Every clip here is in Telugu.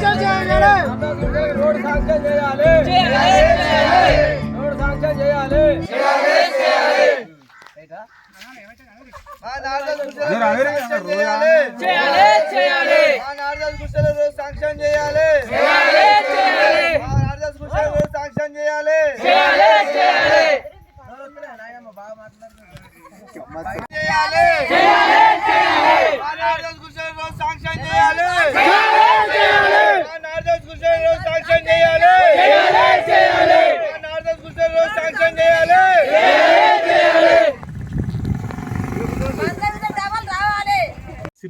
శాంక్షన్ చేయాలి. రోడ్డు శాంక్షన్ చేయాలి గుడిసెలు శాంక్షన్ చేయాలి శాంక్షన్ చేయాలి శాంక్షన్ చేయాలి. చేయాలి మా నారదాస్ గుడిసెలు రోజు శాంక్షన్ చేయాలి మా నారదాస్ గుడిసెలు రోజు శాంక్షన్ చేయాలి మా నారదాస్ గుడిసెలు రోజు శాంక్షన్ చేయాలి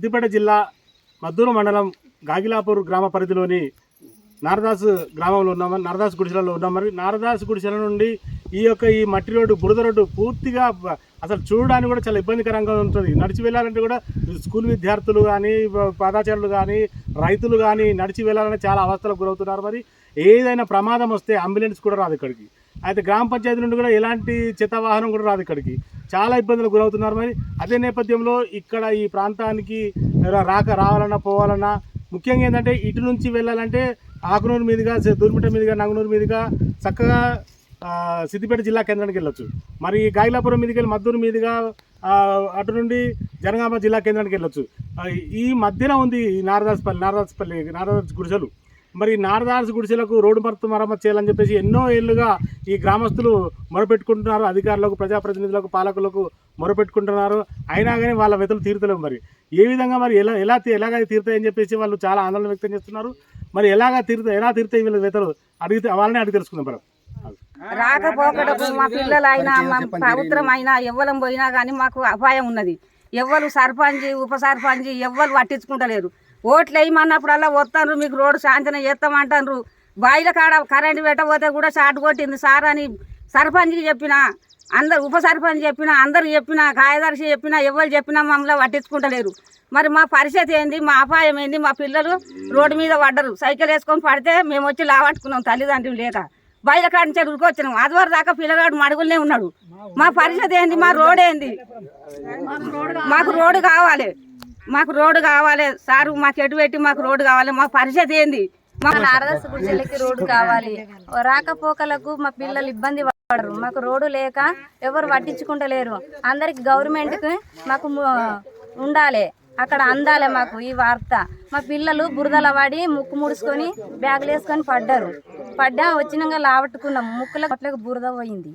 సిద్దిపేట జిల్లా మద్దూరు మండలం గాగిలాపూర్ గ్రామ పరిధిలోని నారదాస్ గ్రామంలో ఉన్నామని నారదాస్ గుడిసెలలో ఉన్నాం. మరి నారదాస్ గుడిసెల నుండి ఈ యొక్క ఈ మట్టి రోడ్డు బురద రోడ్డు పూర్తిగా అసలు చూడడానికి కూడా చాలా ఇబ్బందికరంగా ఉంటుంది. నడిచి వెళ్ళాలంటే కూడా స్కూల్ విద్యార్థులు కానీ పాదాచారులు కానీ రైతులు కానీ నడిచి వెళ్ళాలంటే చాలా అవస్థలకు గురవుతున్నారు. మరి ఏదైనా ప్రమాదం వస్తే అంబులెన్స్ కూడా రాదు ఇక్కడికి. అయితే గ్రామ పంచాయతీ నుండి కూడా ఎలాంటి చెత్త వాహనం కూడా రాదు ఇక్కడికి. చాలా ఇబ్బందులకు గురవుతున్నారు మరి. అదే నేపథ్యంలో ఇక్కడ ఈ ప్రాంతానికి రాక రావాలన్నా పోవాలన్నా ముఖ్యంగా ఏంటంటే ఇటు నుంచి వెళ్ళాలంటే ఆకునూరు మీదుగా దూర్మిట మీదుగా నగనూరు మీదుగా చక్కగా సిద్దిపేట జిల్లా కేంద్రానికి వెళ్ళొచ్చు. మరి గాయలాపురం మీదకి వెళ్ళి మద్దూరు మీదుగా అటు నుండి జనగామ జిల్లా కేంద్రానికి వెళ్ళొచ్చు. ఈ మధ్యన ఉంది ఈ నారదాస్పల్లి నారదాస్పల్లి నారదాస్ గుడిసెలు. మరి నారదాస్ గుడిసెలకు రోడ్డు మరత్తు మరమ్మతు చేయాలని చెప్పేసి ఎన్నో ఏళ్ళుగా ఈ గ్రామస్తులు మొరపెట్టుకుంటున్నారు. అధికారులకు ప్రజాప్రతినిధులకు పాలకులకు మొరపెట్టుకుంటున్నారు. అయినా కానీ వాళ్ళ వెతులు తీరుతలేవు మరి. ఏ విధంగా మరి ఎలా ఎలా ఎలాగ తీరుతాయని చెప్పేసి వాళ్ళు చాలా ఆందోళన వ్యక్తం చేస్తున్నారు. మరి ఎలాగ తీరుతా ఎలా తీరుతాయి వీళ్ళ వెతలు అడిగితే వాళ్ళని అడిగి తెలుసుకుందాం మరి రాకపోకటకు మా పిల్లలైనా మా ప్రభుత్వం అయినా ఎవ్వరం పోయినా కానీ మాకు అపాయం ఉన్నది. ఎవ్వరు సర్పంచ్ ఉప సర్పంచ్ ఎవ్వరు పట్టించుకుంటలేరు. ఓట్లు వేయమన్నప్పుడల్లా వస్తాను మీకు రోడ్డు శాంతన చేస్తామంటారు బాయిల కాడ కరెంటు పెట్టబోతే కూడా షార్ట్ కొట్టింది సార్ అని సర్పంచ్కి చెప్పిన అందరు ఉప సర్పంచ్ చెప్పినా అందరు చెప్పినా కార్యదర్శి చెప్పినా ఎవరు చెప్పినా మమ్మల్ని పట్టించుకుంటలేరు. మరి మా పరిస్థితి ఏంది మా అపాయం ఏంది మా పిల్లలు రోడ్డు మీద పడ్డరు. సైకిల్ వేసుకొని పడితే మేము వచ్చి లావట్టుకున్నాం తల్లిదండ్రులు లేక. బయట కాడి నుంచి ఉరికొచ్చినాం ఆదివారం దాకా పిల్లగాడు మడుగులనే ఉన్నాడు. మా పరిస్థితి ఏంది మా రోడ్ ఏంది? మాకు రోడ్డు కావాలి. మాకు రోడ్డు కావాలి సారు మాకు ఎటు పెట్టి మాకు రోడ్డు కావాలి మా పరిస్థితి ఏంది? మా నారదాస్ గుడిసెలకి రోడ్డు కావాలి. రాకపోకలకు మా పిల్లలు ఇబ్బంది పడరు. మాకు రోడ్డు లేక ఎవరు పట్టించుకుంటలేరు. అందరికి గవర్నమెంట్కి మాకు ఉండాలి. అక్కడ అందాలి మాకు ఈ వార్త. మా పిల్లలు బురదల పడి ముక్కు ముడుచుకొని బ్యాగులు వేసుకొని పడ్డారు. పడ్డా వచ్చినాక లావట్టుకున్నాం. ముక్కుల కొట్లకు బురద పోయింది.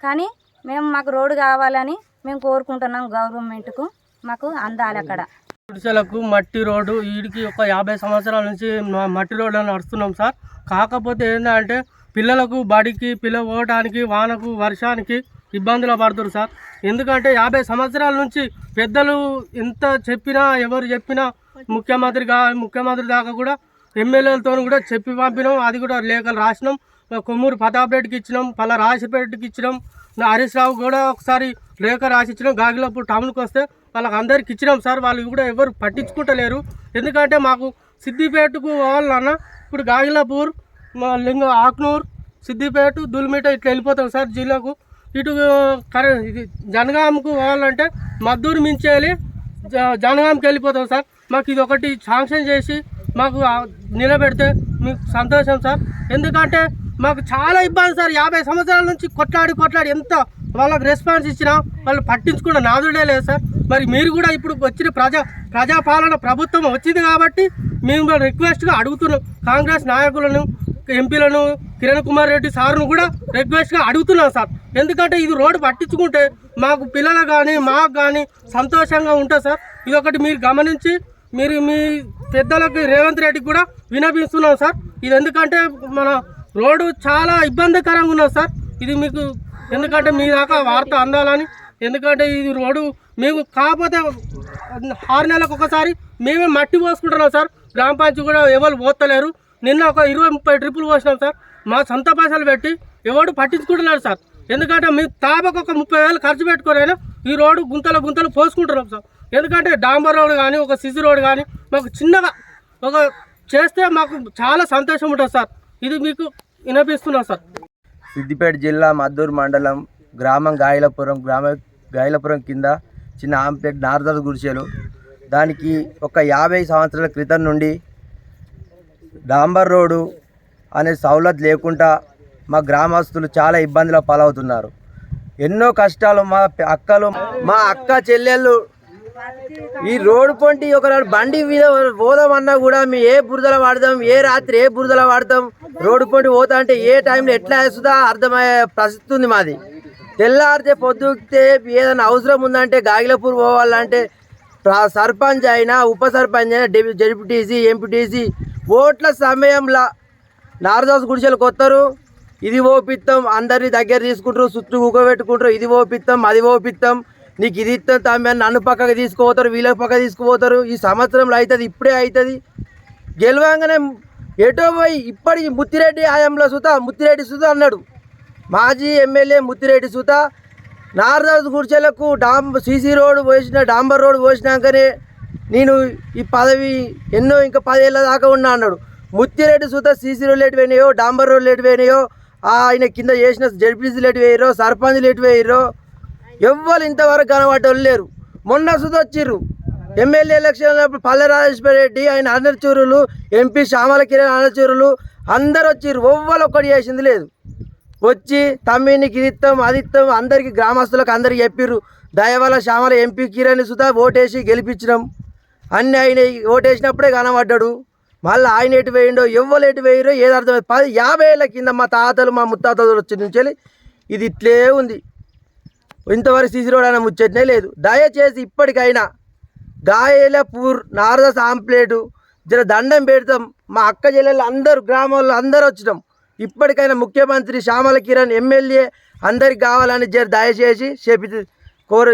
కానీ మేము మాకు రోడ్డు కావాలని మేము కోరుకుంటున్నాం గవర్నమెంట్కు. మాకు అందాలి అక్కడ. గుడిసెలకు మట్టి రోడ్డు వీడికి ఒక యాభై సంవత్సరాల నుంచి మట్టి రోడ్డు నడుస్తున్నాం సార్. కాకపోతే ఏంటంటే పిల్లలకు బడికి పిల్ల పోవడానికి వానకు వర్షానికి ఇబ్బందులు పడుతున్నారు సార్. ఎందుకంటే యాభై సంవత్సరాల నుంచి పెద్దలు ఎంత చెప్పినా ఎవరు చెప్పినా ముఖ్యమంత్రి ముఖ్యమంత్రి దాకా కూడా ఎమ్మెల్యేలతో కూడా చెప్పి పంపినాం. అది కూడా లేఖలు రాసినాం. కొమ్మూరు ప్రతాప్ రెడ్డికి ఇచ్చినాం పల్ల రాజశేఖరెడ్డికి ఇచ్చినాం. హరీష్ రావు కూడా ఒకసారి లేఖ రాసి ఇచ్చినాం గాగిలప్పుడు టౌన్కి వస్తే వాళ్ళకి అందరికి ఇచ్చినాం సార్. వాళ్ళు కూడా ఎవరు పట్టించుకుంటలేరు. ఎందుకంటే మాకు సిద్దిపేటకు పోవాలన్నా ఇప్పుడు గాగిలాపూర్ మా లింగ ఆక్నూర్ సిద్దిపేట దుల్మిట ఇట్లా వెళ్ళిపోతాం సార్ జిల్లాకు. ఇటు కరె ఇది జనగాంకు పోవాలంటే మద్దూరు మించేయాలి జ- జనగాంకి వెళ్ళిపోతాం సార్. మాకు ఇది ఒకటి శాంక్షన్ చేసి మాకు నిలబెడితే మీకు సంతోషం సార్. ఎందుకంటే మాకు చాలా ఇబ్బంది సార్. యాభై సంవత్సరాల నుంచి కొట్లాడి కొట్లాడి ఎంత వాళ్ళకి రెస్పాన్స్ ఇచ్చినా. వాళ్ళు పట్టించుకున్న నాదుడే లేదు సార్. మరి మీరు కూడా ఇప్పుడు వచ్చిన ప్రజా ప్రజాపాలన ప్రభుత్వం వచ్చింది కాబట్టి మేము రిక్వెస్ట్గా అడుగుతున్నాం. కాంగ్రెస్ నాయకులను ఎంపీలను కిరణ్ కుమార్ రెడ్డి సార్ను కూడా రిక్వెస్ట్గా అడుగుతున్నాం సార్. ఎందుకంటే ఇది రోడ్డు పట్టించుకుంటే మాకు పిల్లలు కానీ మాకు కానీ సంతోషంగా ఉంటుంది సార్. ఇది ఒకటి మీరు గమనించి మీరు మీ పెద్దలకు రేవంత్ రెడ్డికి కూడా వినపిస్తున్నాం సార్. ఇది ఎందుకంటే మన రోడ్డు చాలా ఇబ్బందికరంగా ఉన్నది సార్. ఇది మీకు ఎందుకంటే మీ దాకా వార్త అందాలని ఎందుకంటే ఇది రోడ్డు మేము కాకపోతే ఆరు నెలలకు ఒకసారి మేమే మట్టి పోసుకుంటున్నాం సార్. గ్రామ పంచాయతీ కూడా ఎవరు పోతలేరు. నిన్న ఒక ఇరవై ముప్పై ట్రిప్పులు పోసినాం సార్. మా సొంత పైసలు పెట్టి ఎవడు పట్టించుకుంటున్నారు సార్. ఎందుకంటే మీ తాపకు ఒక ముప్పై వేలు ఖర్చు పెట్టుకోరైనా ఈ రోడ్డు గుంతలు గుంతలు పోసుకుంటున్నాం సార్. ఎందుకంటే డాంబర్ రోడ్ కానీ ఒక సిసి రోడ్ కానీ మాకు చిన్నగా ఒక చేస్తే మాకు చాలా సంతోషం ఉంటుంది సార్. ఇది మీకు వినిపిస్తున్నాం సార్. సిద్దిపేట జిల్లా మద్దూరు మండలం గ్రామం గాయలపురం గ్రామ గాయలపురం కింద చిన్న ఆంపేట్ నారదాస్ గుడిసెలు దానికి ఒక యాభై సంవత్సరాల క్రితం నుండి డాంబర్ రోడ్డు అనే సౌలత్ లేకుండా మా గ్రామస్తులు చాలా ఇబ్బందుల పాలవుతున్నారు. ఎన్నో కష్టాలు మా అక్కలు మా అక్క చెల్లెళ్ళు ఈ రోడ్డు పొంటి ఒక బండి మీద పోదామన్నా కూడా మేము ఏ బురదల వాడదాం ఏ రాత్రి ఏ బురదల వాడతాం రోడ్డు పొంటి పోతా అంటే ఏ టైంలో ఎట్లా వేస్తుందా అర్థమయ్యే పరిస్థితి ఉంది మాది. తెల్లారితే పొద్దుకితే ఏదైనా అవసరం ఉందంటే గాగిలపూర్ పోవాలంటే సర్పంచ్ అయినా ఉప సర్పంచ్ అయినా డెప్యూ- జడ్పీటీసీ ఎంపీటీసీ ఓట్ల సమయంలో నారదాస్ గుడిసెలకు వస్తారు. ఇది ఓపిత్తం అందరినీ దగ్గర తీసుకుంటారు చుట్టూ ఊగబెట్టుకుంటారు ఇది ఓపిత్తం అది ఓపిత్తం. నీకు ఇది ఇస్తాను తమ్మి అని నన్ను పక్కకు తీసుకుపోతారు వీళ్ళ పక్క తీసుకుపోతారు. ఈ సంవత్సరంలో అవుతుంది ఇప్పుడే అవుతుంది. గెలవంగానే ఎటో పోయి ఇప్పటికి ముత్తిరెడ్డి ఆయంలో సుత ముత్తిరెడ్డి సుత అన్నాడు. మాజీ ఎమ్మెల్యే ముత్తిరెడ్డి సుత నారదాస్ గుడిచెలకు డాం సీసీ రోడ్ పోసిన డాంబర్ రోడ్ పోసినాకనే నేను ఈ పదవి ఎన్నో ఇంకా పదేళ్ళ దాకా ఉన్నా అన్నాడు. ముత్తిరెడ్డి సుత సీసీ రోడ్లు ఎటు పోయినాయో డాంబర్ రోడ్లు ఎటు పోయినాయో ఆయన కింద చేసిన జడ్పీసీలు ఎటు వేయరో సర్పంచ్లు ఎటు వేయరో ఎవ్వరు ఇంతవరకు కనబడ్డోళ్ళు లేరు. మొన్న సుదొచ్చిర్రు ఎమ్మెల్యే ఎలక్షన్ అప్పుడు పల్లె రాజేశ్వర రెడ్డి ఆయన అనర్చూరులు ఎంపీ శ్యామల కిరణ్ అనర్చూరులు అందరు వచ్చిర్రు. ఎవ్వరు ఒక్కటి చేసింది లేదు. వచ్చి తమ్మినికి నీకు ఇది ఇస్తాం అది ఇస్తాం గ్రామస్తులకు అందరికి చెప్పిర్రు. దయవల్ల శ్యామల ఎంపీ కిరణ్ సుధా ఓటేసి గెలిపించినాం. అన్ని ఆయన ఓటేసినప్పుడే కనబడ్డాడు. మళ్ళీ ఆయన ఎటు వేయండో ఎవ్వరు ఎటు వేయరో ఏది పది యాభై ఏళ్ళ కింద మా తాతలు మా ముత్తాతలు వచ్చి నుంచి ఇది ఇట్లే ఉంది. ఇంతవరకు సీసీ రోడ్ అనే ముచ్చటనే లేదు. దయచేసి ఇప్పటికైనా గాయలపూర్ నారద సాంప్లేటు జర దండం పెడతాం. మా అక్క జిల్లాలో అందరూ గ్రామాల్లో అందరూ వచ్చినాం. ఇప్పటికైనా ముఖ్యమంత్రి శ్యామల కిరణ్ ఎమ్మెల్యే అందరికి కావాలని జర దయచేసి చెప్పి కోరు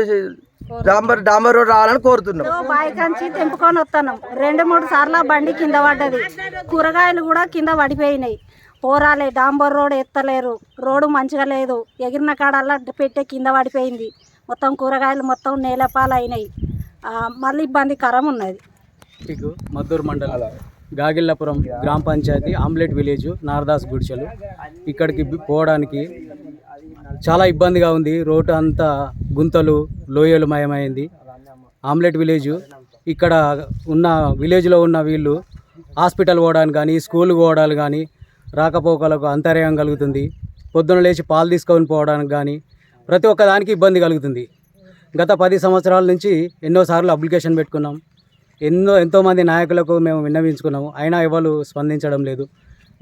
డాంబర్ డాంబర్ రోడ్ రావాలని కోరుతున్నాం. బాయికాంచి తెంపుకొని వస్తున్నాం రెండు మూడు సార్లు బండి కింద పడ్డది. కూరగాయలు కూడా కింద పడిపోయినాయి. పోరాలే డాంబర్ రోడ్ ఎత్తలేరు. రోడ్డు మంచిగా లేదు. ఎగిరిన కాడల్లా పెట్టే కింద పడిపోయింది. మొత్తం కూరగాయలు మొత్తం నేలపాలు అయినాయి ఆ, మళ్ళీ ఇబ్బందికరం ఉన్నది. మీకు మద్దూరు మండలం గాగిళ్ళపురం గ్రామ పంచాయతీ ఆమ్లెట్ విలేజ్ నారదాస్ గుడిచెలు. ఇక్కడికి పోవడానికి చాలా ఇబ్బందిగా ఉంది. రోడ్డు అంతా గుంతలు లోయలు మయమైంది. ఆమ్లెట్ విలేజ్ ఇక్కడ ఉన్న విలేజ్లో ఉన్న వీళ్ళు హాస్పిటల్ పోవడానికి కానీ స్కూల్ పోవడాలు కానీ రాకపోకలకు అంతర్యం కలుగుతుంది. పొద్దున లేచి పాలు తీసుకొని పోవడానికి కానీ ప్రతి ఒక్కదానికి ఇబ్బంది కలుగుతుంది. గత పది సంవత్సరాల నుంచి ఎన్నోసార్లు అప్లికేషన్ పెట్టుకున్నాం. ఎన్నో ఎంతోమంది నాయకులకు మేము విన్నవించుకున్నాము. అయినా ఎవరు స్పందించడం లేదు.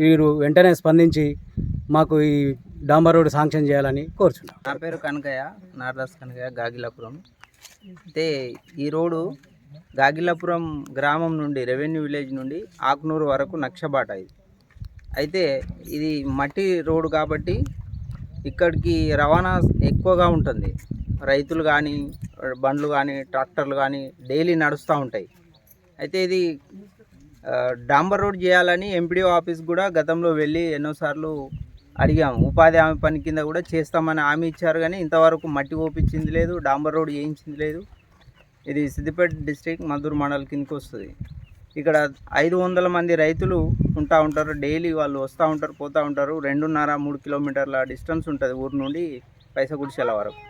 వీరు వెంటనే స్పందించి మాకు ఈ డాంబర్ రోడ్ శాంక్షన్ చేయాలని కోరుచున్నాం. నా పేరు కనకయ్య నారదాస్ కనకయ్య గాగిలాపురం. అయితే ఈ రోడ్డు గాగిలాపురం గ్రామం నుండి రెవెన్యూ విలేజ్ నుండి ఆకునూరు వరకు నక్షబాట ఇది. అయితే ఇది మట్టి రోడ్డు కాబట్టి ఇక్కడికి రవాణా ఎక్కువగా ఉంటుంది. రైతులు కానీ బండ్లు కానీ ట్రాక్టర్లు కానీ డైలీ నడుస్తూ ఉంటాయి. అయితే ఇది డాంబర్ రోడ్ చేయాలని ఎంపీడీఓ ఆఫీస్ కూడా గతంలో వెళ్ళి ఎన్నోసార్లు అడిగాము. ఉపాధి హామీ పని కింద కూడా చేస్తామని హామీ ఇచ్చారు కానీ ఇంతవరకు మట్టి ఓపించింది లేదు డాంబర్ రోడ్ చేయించింది లేదు. ఇది సిద్దిపేట డిస్ట్రిక్ట్ మధుర్ మండల్ కిందకి వస్తుంది. ఇక్కడ ఐదు వందల మంది రైతులు ఉంటా ఉంటారు. డైలీ వాళ్ళు వస్తూ ఉంటారు పోతూ ఉంటారు. రెండున్నర మూడు కిలోమీటర్ల డిస్టెన్స్ ఉంటుంది ఊరు నుండి పైసగుడిసెల వరకు.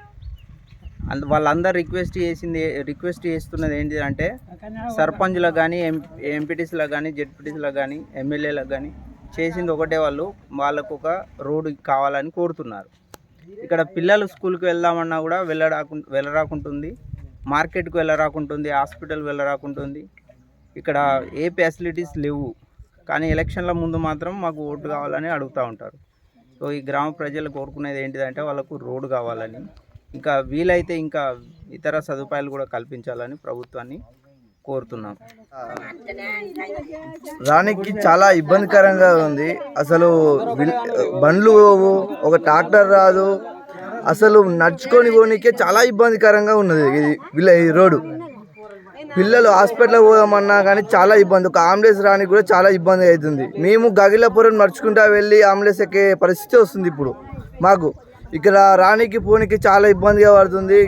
అందు వాళ్ళందరూ రిక్వెస్ట్ చేసింది రిక్వెస్ట్ చేస్తున్నది ఏంటి అంటే సర్పంచ్లకు కానీ ఎం ఎంపీటీసీలకు కానీ జెడ్పీటీసీలకు కానీ ఎమ్మెల్యేలకు కానీ చేసింది ఒకటే వాళ్ళు. వాళ్ళకు ఒక రోడ్డు కావాలని కోరుతున్నారు. ఇక్కడ పిల్లలు స్కూల్కి వెళ్దామన్నా కూడా వెళ్ళరాకు వెళ్ళరాకుంటుంది. మార్కెట్కు వెళ్ళరాకుంటుంది హాస్పిటల్ వెళ్ళరాకుంటుంది. ఇక్కడ ఏ ఫెసిలిటీస్ లేవు. కానీ ఎలక్షన్ల ముందు మాత్రం మాకు ఓటు కావాలని అడుగుతూ ఉంటారు. సో ఈ గ్రామ ప్రజలు కోరుకునేది ఏంటిదంటే వాళ్ళకు రోడ్డు కావాలని ఇంకా వీలైతే ఇంకా ఇతర సదుపాయాలు కూడా కల్పించాలని ప్రభుత్వాన్ని కోరుతున్నాం. రానికి చాలా ఇబ్బందికరంగా ఉంది. అసలు బండ్లు పోవు ఒక ట్రాక్టర్ రాదు. అసలు నడుచుకొని పోనీకే చాలా ఇబ్బందికరంగా ఉన్నది ఇది ఈ రోడ్డు. పిల్లలు హాస్పిటల్ పోదామన్నా కానీ చాలా ఇబ్బంది. ఒక అంబులెన్స్ రానికి కూడా చాలా ఇబ్బంది అవుతుంది. మేము గగిలాపురం నడుచుకుంటా వెళ్ళి అంబులెన్స్ ఎక్కే పరిస్థితి వస్తుంది ఇప్పుడు. మాకు ఇక్కడ రానికి పోనీకి చాలా ఇబ్బందిగా పడుతుంది.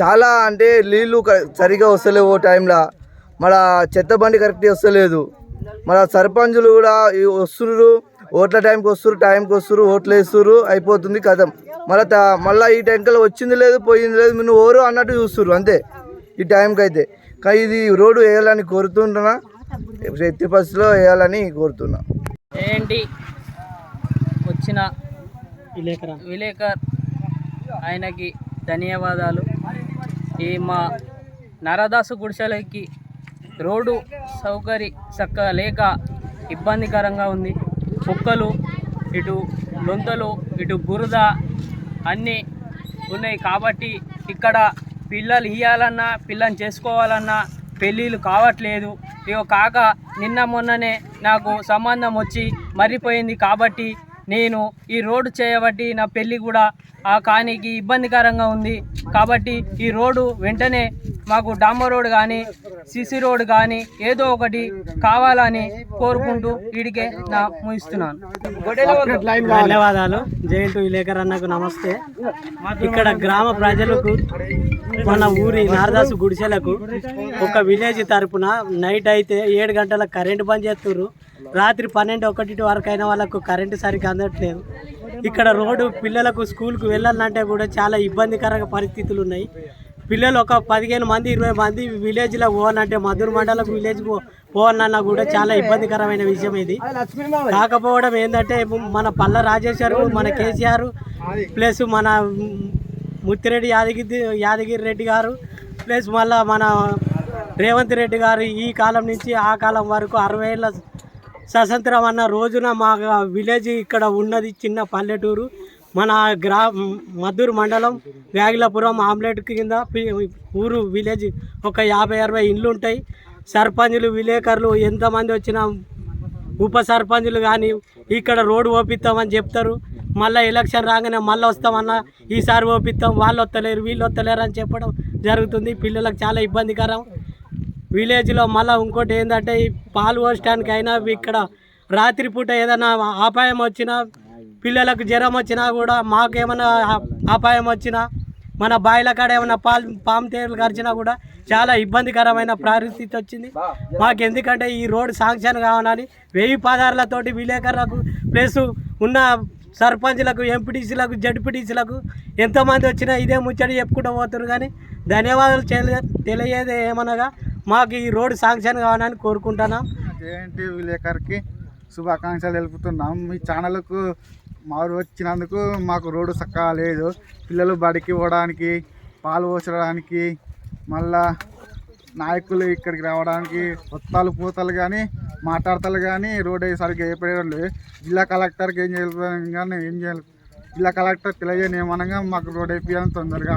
చాలా అంటే నీళ్ళు సరిగా వస్తలేవు ఓ టైంలో మన చెత్త బండి కరెక్ట్గా వస్తలేదు. మన సర్పంచులు కూడా ఈ వస్తున్నారు ఓట్ల టైంకి వస్తున్నారు టైంకి వస్తున్నారు ఓట్లు వేస్తున్నారు అయిపోతుంది కథం. మళ్ళీ మళ్ళీ ఈ టైంకల్లా వచ్చింది లేదు పోయింది లేదు మీరు ఓరు అన్నట్టు చూస్తున్నారు అంతే. ఈ టైంకి అయితే కానీ ఇది రోడ్డు వేయాలని కోరుతుంటున్నా. ఎత్తి బస్సులో వేయాలని కోరుతున్నా. ఏంటి? వచ్చిన విలేకర్ ఆయనకి ధన్యవాదాలు. ఈ మా నరదాసు గుడిసెలకి రోడ్డు సౌకర్య చక్కగా లేక ఇబ్బందికరంగా ఉంది. కుక్కలు ఇటు లొంతలు ఇటు బురద అన్నీ ఉన్నాయి కాబట్టి ఇక్కడ పిల్లలు ఇవ్వాలన్నా పిల్లని చేసుకోవాలన్నా పెళ్ళిళ్ళు కావట్లేదు. ఇగో కాక నిన్న మొన్ననే నాకు సంబంధం వచ్చి మర్రిపోయింది కాబట్టి నేను ఈ రోడ్డు చేయబట్టి నా పెళ్ళి కూడా ఆ కానికి ఇబ్బందికరంగా ఉంది. కాబట్టి ఈ రోడ్డు వెంటనే మాకు డాంబర్ రోడ్ కానీ సిసి రోడ్ కానీ ఏదో ఒకటి కావాలని కోరుకుంటూ వీడికే నా ముగిస్తున్నాను. ధన్యవాదాలు. జయంటు విలేకర్ అన్నకు నమస్తే. ఇక్కడ గ్రామ ప్రజలకు మన ఊరి నారదాసు గుడిసెలకు ఒక విలేజ్ తరపున నైట్ అయితే ఏడు గంటల కరెంటు బంద్ చేస్తున్నారు రాత్రి పన్నెండు ఒకటి వరకు అయిన వాళ్ళకు కరెంటు సరిగ్గా అందట్లేదు. ఇక్కడ రోడ్డు పిల్లలకు స్కూల్కి వెళ్ళాలంటే కూడా చాలా ఇబ్బందికరంగా పరిస్థితులు ఉన్నాయి. పిల్లలు ఒక పదిహేను మంది ఇరవై మంది విలేజ్లో పోవాలంటే మధుర మండలకు విలేజ్ పోవాలన్నా కూడా చాలా ఇబ్బందికరమైన విషయం ఇది. కాకపోవడం ఏంటంటే మన పల్ల రాజేశ్వర్ మన కేసీఆర్ ప్లస్ మన ముత్తిరెడ్డి యాదగిరి యాదగిరి రెడ్డి గారు ప్లస్ మళ్ళీ మన రేవంత్ రెడ్డి గారు ఈ కాలం నుంచి ఆ కాలం వరకు అరవై ఏళ్ళ స్వతంత్రం అన్న రోజున మా విలేజ్ ఇక్కడ ఉన్నది చిన్న పల్లెటూరు. మన గ్రా మద్దూరు మండలం వ్యాగిలాపురం ఆమ్లెట్ కింద ఊరు విలేజ్ ఒక యాభై అరవై ఇండ్లు ఉంటాయి. సర్పంచులు విలేకరులు ఎంతమంది వచ్చినా ఉప సర్పంచులు కానీ ఇక్కడ రోడ్డు ఓపిస్తామని చెప్తారు. మళ్ళీ ఎలక్షన్ రాగానే మళ్ళీ వస్తామన్న ఈసారి ఓపిస్తాం వాళ్ళు వస్తలేరు వీళ్ళు వస్తలేరు అని చెప్పడం జరుగుతుంది. పిల్లలకు చాలా ఇబ్బందికరం. విలేజ్లో మళ్ళీ ఇంకోటి ఏంటంటే ఈ పాలు పోసడానికి అయినా ఇక్కడ రాత్రిపూట ఏదైనా అపాయం వచ్చినా పిల్లలకు జ్వరం వచ్చినా కూడా మాకేమైనా అపాయం వచ్చినా మన బాయిల కాడ ఏమైనా పాలు పాము తేలు కరిచినా కూడా చాలా ఇబ్బందికరమైన పరిస్థితి వచ్చింది. మాకు ఎందుకంటే ఈ రోడ్ శాంక్షన్ కావాలని వెయ్యి పదార్లతోటి విలేకరులకు ప్లస్ ఉన్న సర్పంచ్లకు ఎంపీటీసీలకు జడ్పీటీసీలకు ఎంతోమంది వచ్చినా ఇదే ముచ్చడి చెప్పుకుంటూ పోతున్నారు. కానీ ధన్యవాదాలు తెలి- తెలియజేది ఏమనగా మాకు ఈ రోడ్డు శాంక్షన్ కావాలని కోరుకుంటున్నాం. జేఎన్టీ విలేకర్కి శుభాకాంక్షలు తెలుపుతున్నాం. మీ ఛానల్కు మారు వచ్చినందుకు మాకు రోడ్డు చక్కగా లేదు. పిల్లలు బడికి పోవడానికి పాలు పోసడానికి మళ్ళా నాయకులు ఇక్కడికి రావడానికి వత్తాలు పూతలు కానీ మాట్లాడతారు కానీ రోడ్డు సరిగ్గా వేయడం లేదు. జిల్లా కలెక్టర్కి ఏం చేయాలి కానీ ఏం చేయాలి? జిల్లా కలెక్టర్ తెలియజేయని ఏమనగా మాకు రోడ్ వేయాలని తొందరగా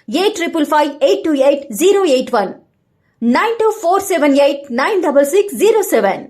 ये triple five eight two eight zero eight one nine two four seven eight nine double six zero seven